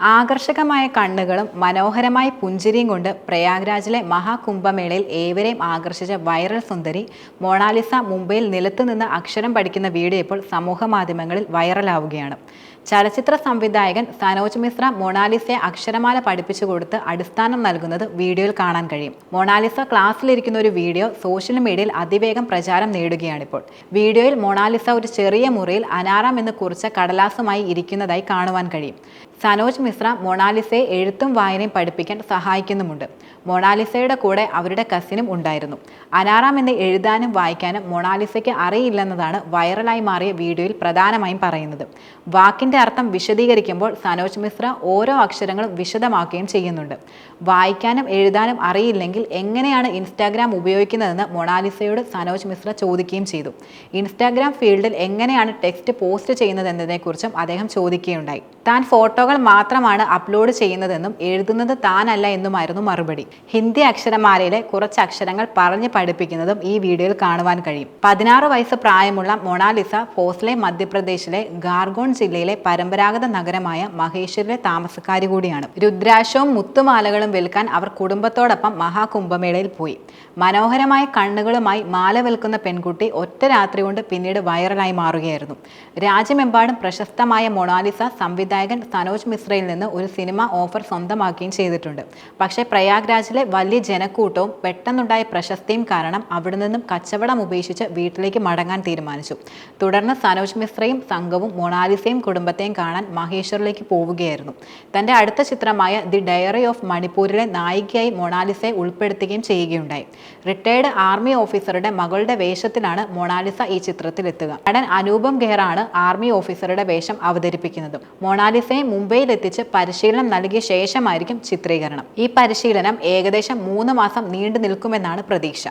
ആകർഷകമായ കണ്ണുകളും മനോഹരമായ പുഞ്ചിരിയും കൊണ്ട് പ്രയാഗ്രാജിലെ മഹാകുംഭമേളയിൽ ഏവരെയും ആകർഷിച്ച വൈറൽ സുന്ദരി മൊണാലിസ മുംബൈയിൽ നിലത്തുനിന്ന് അക്ഷരം പഠിക്കുന്ന വീഡിയോ ഇപ്പോൾ സമൂഹ മാധ്യമങ്ങളിൽ വൈറലാവുകയാണ്. ചലച്ചിത്ര സംവിധായകൻ സനോജ് മിശ്ര മൊണാലിസയെ അക്ഷരമാല പഠിപ്പിച്ചു കൊടുത്ത് അടിസ്ഥാനം നൽകുന്നത് വീഡിയോയിൽ കാണാൻ കഴിയും. മൊണാലിസ ക്ലാസ്സിലിരിക്കുന്ന ഒരു വീഡിയോ സോഷ്യൽ മീഡിയയിൽ അതിവേഗം പ്രചാരം നേടുകയാണിപ്പോൾ. വീഡിയോയിൽ മൊണാലിസ ഒരു ചെറിയ മുറിയിൽ അനാറാം എന്ന് കുറിച്ച കടലാസുമായി ഇരിക്കുന്നതായി കാണുവാൻ കഴിയും. സനോജ് മിശ്ര മൊണാലിസയെ എഴുത്തും വായനയും പഠിപ്പിക്കാൻ സഹായിക്കുന്നുമുണ്ട്. മൊണാലിസയുടെ കൂടെ അവരുടെ കസിനും ഉണ്ടായിരുന്നു. അനാറാം എന്ന് എഴുതാനും വായിക്കാനും മൊണാലിസയ്ക്ക് അറിയില്ലെന്നതാണ് വൈറലായി മാറിയ വീഡിയോയിൽ പ്രധാനമായും പറയുന്നത്. വാക്കിന്റെ അർത്ഥം വിശദീകരിക്കുമ്പോൾ സനോജ് മിശ്ര ഓരോ അക്ഷരങ്ങളും വിശദമാക്കുകയും ചെയ്യുന്നുണ്ട്. വായിക്കാനും എഴുതാനും അറിയില്ലെങ്കിൽ എങ്ങനെയാണ് ഇൻസ്റ്റാഗ്രാം ഉപയോഗിക്കുന്നതെന്ന് മൊണാലിസയോട് സനോജ് മിശ്ര ചോദിക്കുകയും ചെയ്തു. ഇൻസ്റ്റാഗ്രാം ഫീൽഡിൽ എങ്ങനെയാണ് ടെക്സ്റ്റ് പോസ്റ്റ് ചെയ്യുന്നതെന്നതിനെക്കുറിച്ചും അദ്ദേഹം ചോദിക്കുകയുണ്ടായി. താൻ ഫോട്ടോകൾ മാത്രമാണ് അപ്ലോഡ് ചെയ്യുന്നതെന്നും എഴുതുന്നത് താനല്ല എന്നുമായിരുന്നു മറുപടി. ഹിന്ദി അക്ഷരമാലയിലെ കുറച്ച് അക്ഷരങ്ങൾ പറഞ്ഞു പഠിപ്പിക്കുന്നതും ഈ വീഡിയോയിൽ കാണുവാൻ കഴിയും. പതിനാറ് വയസ്സ് പ്രായമുള്ള മൊണാലിസ ഫോസ്ലെ മധ്യപ്രദേശിലെ ഗാർഗോൺ ജില്ലയിലെ പരമ്പരാഗത നഗരമായ മഹേശ്വരിലെ താമസക്കാരി കൂടിയാണ്. രുദ്രാക്ഷവും മുത്തുമാലകളും വിൽക്കാൻ അവർ കുടുംബത്തോടൊപ്പം മഹാകുംഭമേളയിൽ പോയി. മനോഹരമായ കണ്ണുകളുമായി മാല വിൽക്കുന്ന പെൺകുട്ടി ഒറ്റ രാത്രി കൊണ്ട് പിന്നീട് വൈറലായി മാറുകയായിരുന്നു. രാജ്യമെമ്പാടും പ്രശസ്തമായ മൊണാലിസ സംവിധായകൻ സനോജ് മിശ്രയിൽ നിന്ന് ഒരു സിനിമ ഓഫർ സ്വന്തമാക്കുകയും ചെയ്തിട്ടുണ്ട്. പക്ഷേ പ്രയാഗ്രാജിലെ വലിയ ജനക്കൂട്ടവും പെട്ടെന്നുണ്ടായ പ്രശസ്തിയും കാരണം അവിടെ നിന്നും കച്ചവടം ഉപേക്ഷിച്ച് വീട്ടിലേക്ക് മടങ്ങാൻ തീരുമാനിച്ചു. തുടർന്ന് സനോജ് മിശ്രയും സംഘവും മൊണാലിസയും കുടുംബത്തെയും കാണാൻ മഹേശ്വറിലേക്ക് പോവുകയായിരുന്നു. തന്റെ അടുത്ത ചിത്രമായ ദി ഡയറി ഓഫ് മണിപ്പൂരിലെ നായികയായി മൊണാലിസയെ ഉൾപ്പെടുത്തുകയും ചെയ്യുകയുണ്ടായി. റിട്ടയർഡ് ആർമി ഓഫീസറുടെ മകളുടെ വേഷത്തിലാണ് മൊണാലിസ ഈ ചിത്രത്തിൽ എത്തുക നടൻ അനൂപം ഖേറാണ് ആർമി ഓഫീസറുടെ വേഷം അവതരിപ്പിക്കുന്നത്. മൊണാലിസയെ എത്തിച്ച് പരിശീലനം നൽകിയ ശേഷമായിരിക്കും ചിത്രീകരണം. ഈ പരിശീലനം ഏകദേശം മൂന്ന് മാസം നീണ്ടു നിൽക്കുമെന്നാണ് പ്രതീക്ഷ.